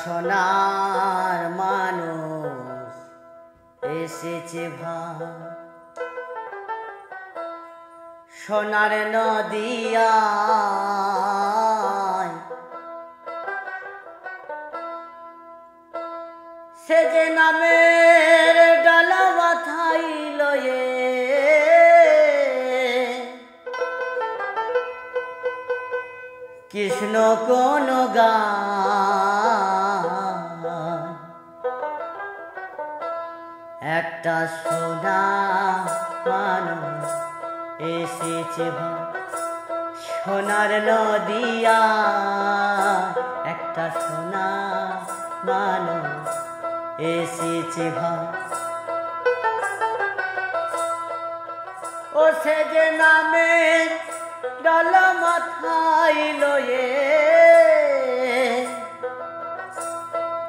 সোনার মানুষ এসেছে ভাই। সোনার নদিয়ায় সে যে নামের ডালা লয়ে কৃষ্ণ কোন গান একটা সোনা মানুষ এসেছে সোনার নদিয়া। একটা সোনা মানুষ এসেছে ও সে যে নামে ডাল মাথায় লয়ে,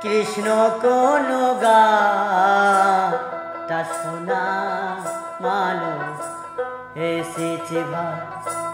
কৃষ্ণ কোন গাটা সোনা মানুষ এসেছে ভাই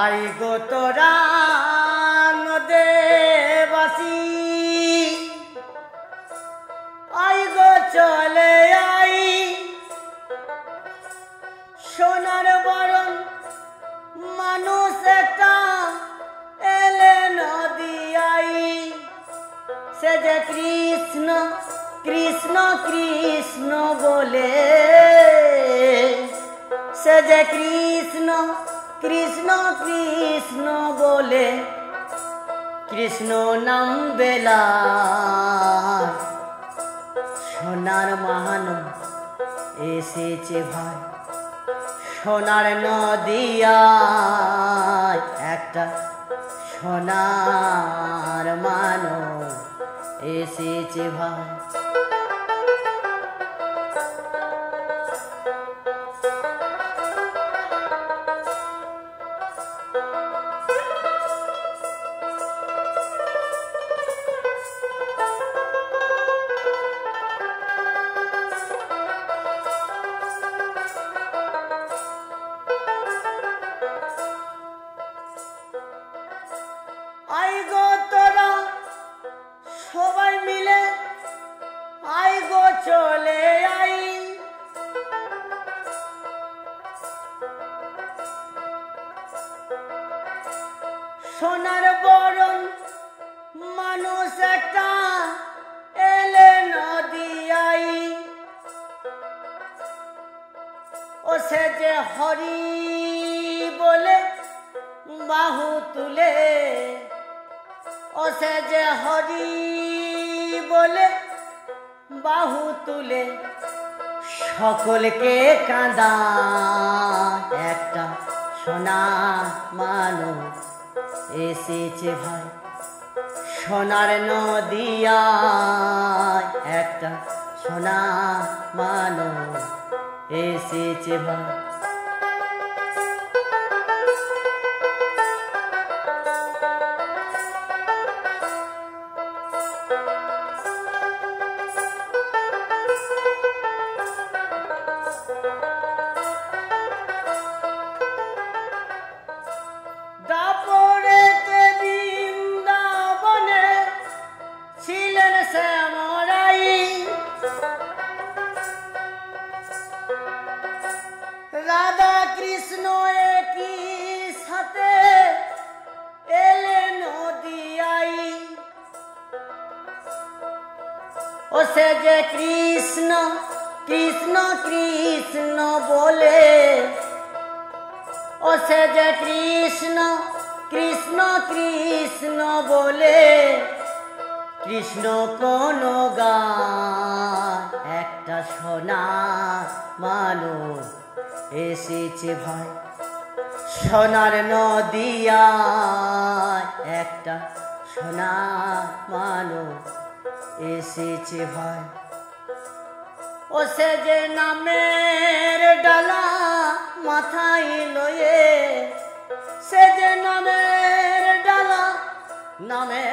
আই গো তোরা নদে বাসি আই গো চলে আই। সোনার বরণ মানুষ একটা এলে নদিয়াই সে যে কৃষ্ণ কৃষ্ণ কৃষ্ণ বলে। সে যে কৃষ্ণ কৃষ্ণ কৃষ্ণ বলে, কৃষ্ণ নাম বেলা। সোনার মহান এসেছে ভাই, সোনার নদিয়ায় একটা সোনার মানুষ এসেছে ভাই। চলে আই। সোনার বরণ মানুষ একটা এলে নদিয়াই ও সে যে হরি বলে বাহু তুলে, ও সে যে হরি বলে বাহু তুলে সকলকে কাঁদা। একটা সোনা মানো এসেছে ভাই, সোনার নদিয়া একটা সোনা মানো এসেছে ভাই। রাধা কৃষ্ণ একই সাথে এলে নদিয়াই। ও সে যে কৃষ্ণ কৃষ্ণ কৃষ্ণ বলে। ও সে যে কৃষ্ণ কৃষ্ণ কৃষ্ণ বলে। কৃষ্ণ কোন গান? একটা সোনা মানুষ এসেছে ভাই। সোনার নদিয়া একটা সোনা মানুষ এসেছে ভাই। ও সে যে নামের ডালা মাথায় লয়ে সে যে নামের ডালা নামে।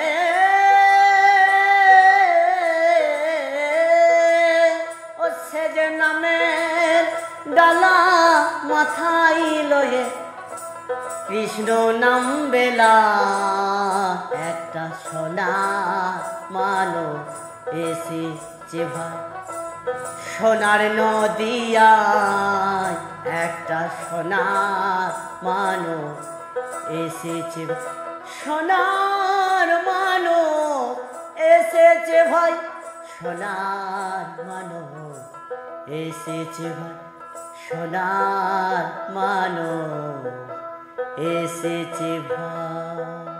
ও সে যে নামের ডালা মাথায় লয়ে কৃষ্ণ নাম বেলা, একটা সোনা মানো এসেছে ভাই। সোনার নদিয়ায় একটা সোনার মানো এসেছে সোনার মানো এসেছে ভাই, সোনার মানো এসেছে ভাই। সোনার মানো এসেছে ভাই।